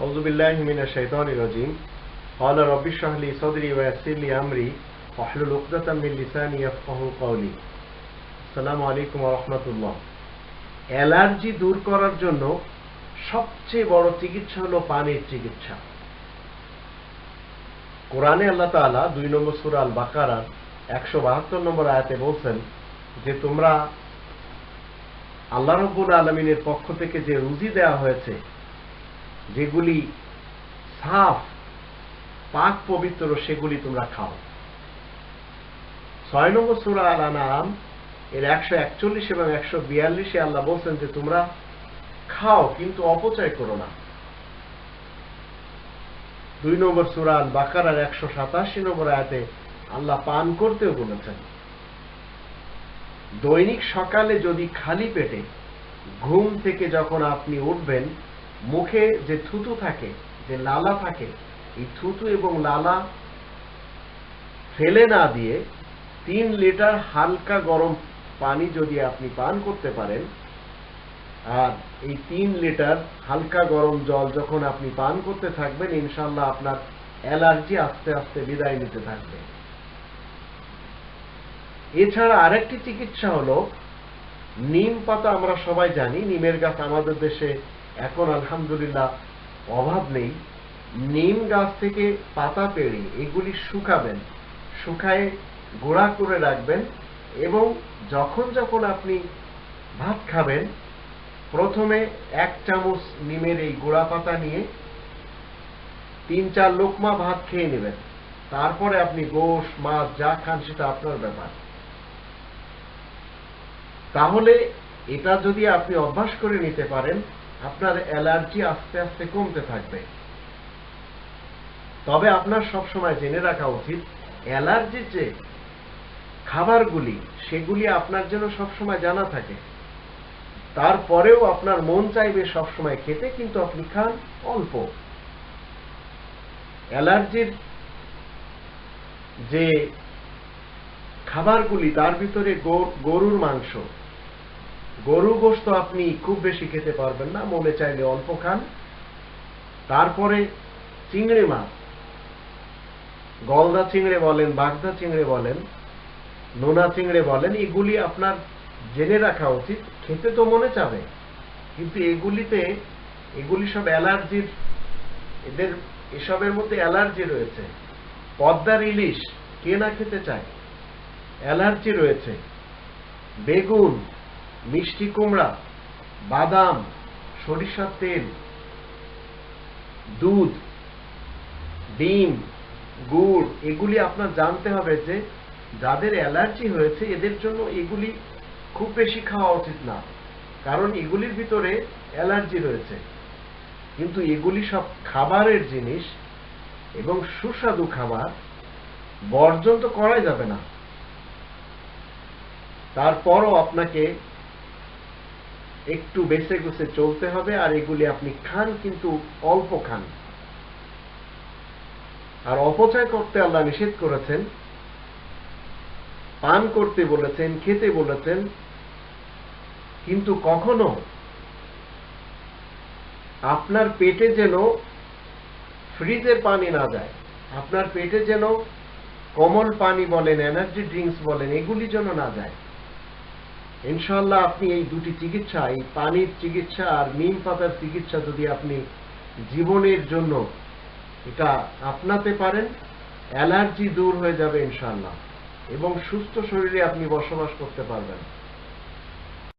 أعوذ بالله من الشيطان الرجيم قال رب اشرح لي صدري ويسر لي أمري واحلل عقدة من لساني يفقهوا قولي আসসালামু আলাইকুম রহমতুল্লাহ অ্যালার্জি দূর করার জন্য সবচেয়ে বড় চিকিৎসা হলো পানির চিকিৎসা কোরআনে আল্লাহ তাআলা দুই নম্বর সূরা আল বাকারার একশো বাহাত্তর নম্বর আয়াতে বলছেন যে তোমরা আল্লাহ রব্বুল আলমিনের পক্ষ থেকে যে রুজি দেওয়া হয়েছে যেগুলি সাফ, পাক পবিত্র, সেগুলি তোমরা খাও। ছয় নম্বর সুরা আল আনাম এর একশো একচল্লিশ এবং একশো বিয়াল্লিশে আল্লাহ বলছেন যে, তোমরা খাও, কিন্তু অপচয় করো না। দুই নম্বর সুরা আল বাকারার একশো সাতাশি নম্বর আয়াতে আল্লাহ পান করতেও বলেছেন, দৈনিক সকালে যদি খালি পেটে ঘুম থেকে যখন আপনি উঠবেন মুখে যে থুতু থাকে, যে লালা থাকে, এই থুতু এবং লালা ফেলে না দিয়ে তিন লিটার হালকা গরম পানি যদি আপনি পান করতে পারেন, আর এই তিন লিটার হালকা গরম জল যখন আপনি পান করতে থাকবেন ইনশাল্লাহ আপনার অ্যালার্জি আস্তে আস্তে বিদায় নিতে থাকবে। এছাড়া আরেকটি চিকিৎসা হলো, নিম পাতা আমরা সবাই জানি, নিমের গাছ আমাদের দেশে এখন আলহামদুলিল্লাহ অভাব নেই। নিম গাছ থেকে পাতা পেড়ে এগুলি শুকাবেন, শুকায়ে গোড়া করে রাখবেন এবং যখন যখন আপনি ভাত খাবেন, প্রথমে এক চামচ নিমের এই গোড়া পাতা নিয়ে তিন চার লোকমা ভাত খেয়ে নেবেন। তারপরে আপনি গোশ, মাছ, যা খান সেটা আপনার ব্যাপার। তাহলে এটা যদি আপনি অভ্যাস করে নিতে পারেন আপনার অ্যালার্জি আস্তে আস্তে কমতে থাকবে। তবে আপনার সবসময় জেনে রাখা উচিত অ্যালার্জির যে খাবারগুলি, সেগুলি আপনার জন্য সবসময় জানা থাকে। তারপরেও আপনার মন চাইবে সবসময় খেতে, কিন্তু আপনি খান অল্প। অ্যালার্জির যে খাবারগুলি, তার ভিতরে গরুর মাংস গরু গোস্ত আপনি খুব বেশি খেতে পারবেন না, মনে চাইলে অল্প খান। তারপরে চিংড়ি মাছ। গলদা চিংড়ে বলেন, বাগদা চিংড়ে বলেন, নোনা চিংড়ে বলেন, এগুলি আপনার জেনে রাখা উচিত। খেতে তো মনে চাবে, কিন্তু এগুলিতে, এগুলি সব অ্যালার্জির, এদের, এসবের মধ্যে অ্যালার্জি রয়েছে। পদ্মার ইলিশ, কে না খেতে চায়? অ্যালার্জি রয়েছে। বেগুন মিষ্টি কুমড়া, বাদাম, সরিষার তেল, দুধ, ডিম, গুড়, এগুলি আপনার জানতে হবে যে যাদের অ্যালার্জি হয়েছে, এদের জন্য এগুলি খুব বেশি খাওয়া উচিত না। কারণ এগুলির ভিতরে অ্যালার্জি রয়েছে। কিন্তু এগুলি সব খাবারের জিনিস এবং সুস্বাদু খাবার, বর্জন তো করাই যাবে না। তারপরও আপনাকে একটু বেছে গুছে চলতে হবে, আর এগুলি আপনি খান কিন্তু অল্প খান। আর অপচয় করতে আল্লাহ নিষেধ করেছেন, পান করতে বলেছেন, খেতে বলেছেন, কিন্তু কখনো আপনার পেটে যেন ফ্রিজের পানি না যায়, আপনার পেটে যেন কমল পানি বলেন এনার্জি ড্রিঙ্কস বলেন, এগুলি যেন না যায়। ইনশাল্লাহ আপনি এই দুটি চিকিৎসা, এই পানির চিকিৎসা আর নিম পাতার চিকিৎসা যদি আপনি জীবনের জন্য এটা আপনাতে পারেন, অ্যালার্জি দূর হয়ে যাবে ইনশাল্লাহ এবং সুস্থ শরীরে আপনি বসবাস করতে পারবেন।